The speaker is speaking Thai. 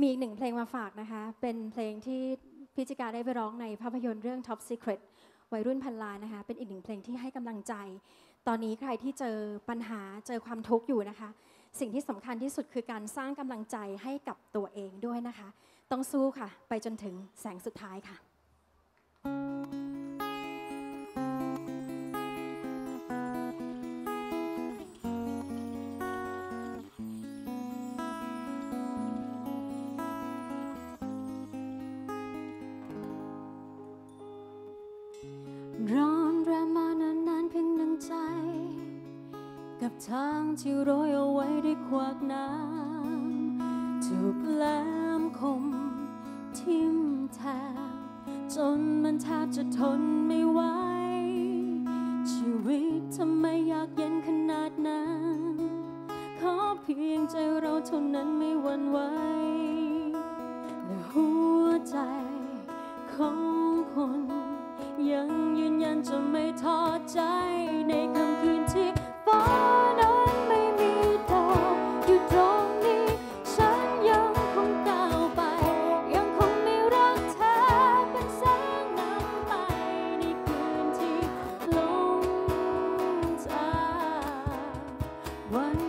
มีอีกหนึ่งเพลงมาฝากนะคะ เป็นเพลงที่พิจิกาได้ไปร้องในภาพยนตร์เรื่อง Top Secret วัยรุ่นพันล้านนะคะ เป็นอีกหนึ่งเพลงที่ให้กำลังใจ ตอนนี้ใครที่เจอปัญหาเจอความทุกข์อยู่นะคะ สิ่งที่สำคัญที่สุดคือการสร้างกำลังใจให้กับตัวเองด้วยนะคะ ต้องสู้ค่ะ ไปจนถึงแสงสุดท้ายค่ะ ร้อนแรงมานานนานเพียงหนึ่งใจ กับทางที่โรยเอาไว้ด้วยควักน้ำถูกแหลมคมทิ่มแทงจนมันแทบจะทนไม่ไหว ชีวิตทำไมอยากเย็นขนาดนั้น ขอเพียงใจเราเท่านั้นไม่หวั่นไหวในหัวใจของคน 我。